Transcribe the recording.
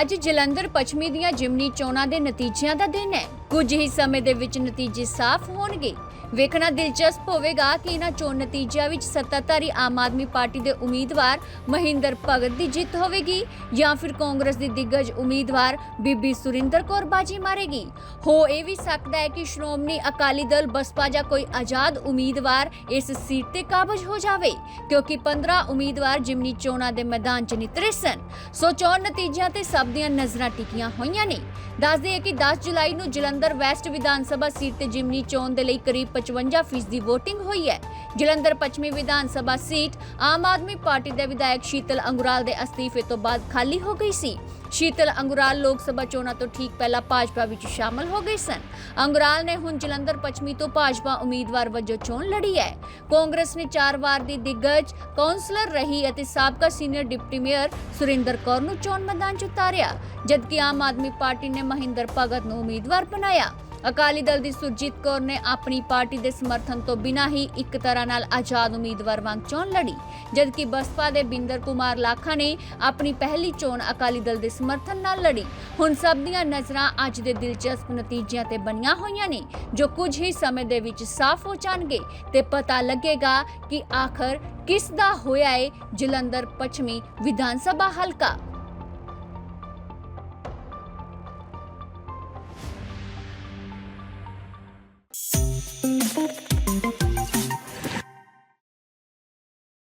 ਅੱਜ ਜਲੰਧਰ ਪੱਛਮੀ ਦੀਆਂ ਜਿਮਨੀ ਚੋਣਾਂ ਦੇ ਨਤੀਜਿਆਂ ਦਾ ਦਿਨ ਹੈ। ਕੁਝ ਹੀ ਸਮੇਂ ਦੇ ਵਿੱਚ ਨਤੀਜੇ ਸਾਫ਼ ਹੋਣਗੇ। ਵੇਖਣਾ ਦਿਲਚਸਪ ਹੋਵੇਗਾ ਕਿ ਇਹਨਾਂ ਚੋਣ ਨਤੀਜਿਆਂ ਵਿੱਚ ਸੱਤਾਧਾਰੀ ਆਮ ਆਦਮੀ ਪਾਰਟੀ ਦੇ ਉਮੀਦਵਾਰ ਮਹਿੰਦਰ ਭਗਤ ਦੀ ਜਿੱਤ ਹੋਵੇਗੀ ਜਾਂ ਫਿਰ ਕਾਂਗਰਸ ਦੀ ਦਿੱਗਜ ਉਮੀਦਵਾਰ ਬੀਬੀ ਸੁਰਿੰਦਰ ਕੌਰ ਬਾਜੀ ਮਾਰੇਗੀ। ਹੋ ਇਹ ਵੀ ਸਕਦਾ ਹੈ ਕਿ ਸ਼੍ਰੋਮਣੀ ਅਕਾਲੀ ਦਲ ਬਸਪਾ ਜਾਂ ਕੋਈ ਆਜ਼ਾਦ ਉਮੀਦਵਾਰ ਇਸ ਸੀਟ ਤੇ ਕਾਬਜ ਹੋ ਜਾਵੇ, ਕਿਉਂਕਿ 15 ਉਮੀਦਵਾਰ ਜਿਮਨੀ ਚੋਣਾਂ ਦੇ ਮੈਦਾਨ 'ਚ ਨਿਤਰੇ ਸਨ। ਸੋ ਚੋਣ ਨਤੀਜਿਆਂ ਤੇ ਸਭ ਦੀਆਂ ਨਜ਼ਰਾਂ ਟਿਕੀਆਂ ਹੋਈਆਂ ਨੇ। ਦੱਸ ਹੈ ਕਿ 10 ਜੁਲਾਈ ਨੂੰ ਜਲੰਧਰ ਵੈਸਟ ਵਿਧਾਨ ਸਭਾ ਸੀਟ ਤੇ ਜਿਮਨੀ ਚੋਣ ਦੇ ਲਈ ਕਰੀਬ 55 ਫੀਸਦੀ VOTING ਹੋਈ ਹੈ। ਜਲੰਧਰ ਪੱਛਮੀ ਵਿਧਾਨ ਸਭਾ ਸੀਟ ਆਮ ਆਦਮੀ ਪਾਰਟੀ ਦੇ ਵਿਧਾਇਕ ਸ਼ੀਤਲ ਅੰਗੁਰਾਲ ਦੇ ਅਸਤੀਫੇ ਤੋਂ ਬਾਅਦ ਖਾਲੀ ਹੋ ਗਈ ਸੀ। ਸ਼ੀਤਲ ਅੰਗੁਰਾਲ ਲੋਕ ਸਭਾ ਚੋਣਾਂ ਤੋਂ ਠੀਕ ਪਹਿਲਾਂ ਭਾਜਪਾ ਵਿੱਚ ਸ਼ਾਮਲ ਹੋ ਗਏ ਸਨ। ਅੰਗੁਰਾਲ ਨੇ ਹੁਣ ਜਲੰਧਰ ਪੱਛਮੀ ਤੋਂ ਭਾਜਪਾ ਉਮੀਦਵਾਰ ਵਜੋਂ ਚੋਣ ਲੜੀ ਹੈ। ਕਾਂਗਰਸ ਨੇ ਚਾਰ ਵਾਰ ਦੀ ਦਿੱਗਜ ਕਾਉਂਸਲਰ ਰਹੀ ਅਤੇ ਸਾਬਕਾ senior deputy mayor Surinder Kaur ਨੂੰ ਚੋਣ ਮੈਦਾਨ 'ਚ ਉਤਾਰਿਆ, ਜਦਕਿ ਆਮ ਆਦਮੀ ਪਾਰਟੀ ਨੇ ਮਹਿੰਦਰ ਭਗਤ ਨੂੰ ਉਮੀਦਵਾਰ ਬਣਾਇਆ। ਅਕਾਲੀ ਦਲ ਦੀ ਸੁਰਜੀਤ ਕੌਰ ਨੇ ਆਪਣੀ ਪਾਰਟੀ ਦੇ ਸਮਰਥਨ ਤੋਂ ਬਿਨਾਂ ਹੀ ਇੱਕ ਤਰ੍ਹਾਂ ਨਾਲ ਆਜ਼ਾਦ ਉਮੀਦਵਾਰ ਵਾਂਗ ਚੋਣ ਲੜੀ, ਜਦਕਿ ਬਸਪਾ ਦੇ ਬਿੰਦਰ ਕੁਮਾਰ ਲਾਖਾ ਨੇ ਆਪਣੀ ਪਹਿਲੀ ਚੋਣ ਅਕਾਲੀ ਦਲ ਦੇ ਸਮਰਥਨ ਨਾਲ ਲੜੀ। ਹੁਣ ਸਭ ਦੀਆਂ ਨਜ਼ਰਾਂ ਅੱਜ ਦੇ ਦਿਲਚਸਪ ਨਤੀਜਿਆਂ ਤੇ ਬਣੀਆਂ ਹੋਈਆਂ ਨੇ, ਜੋ ਕੁਝ ਹੀ ਸਮੇਂ ਦੇ ਵਿੱਚ ਸਾਫ਼ ਹੋ ਜਾਣਗੇ ਤੇ ਪਤਾ ਲੱਗੇਗਾ ਕਿ ਆਖਰ ਕਿਸ ਦਾ ਹੋਇਆ ਏ ਜਲੰਧਰ ਪੱਛਮੀ ਵਿਧਾਨ ਸਭਾ ਹਲਕਾ।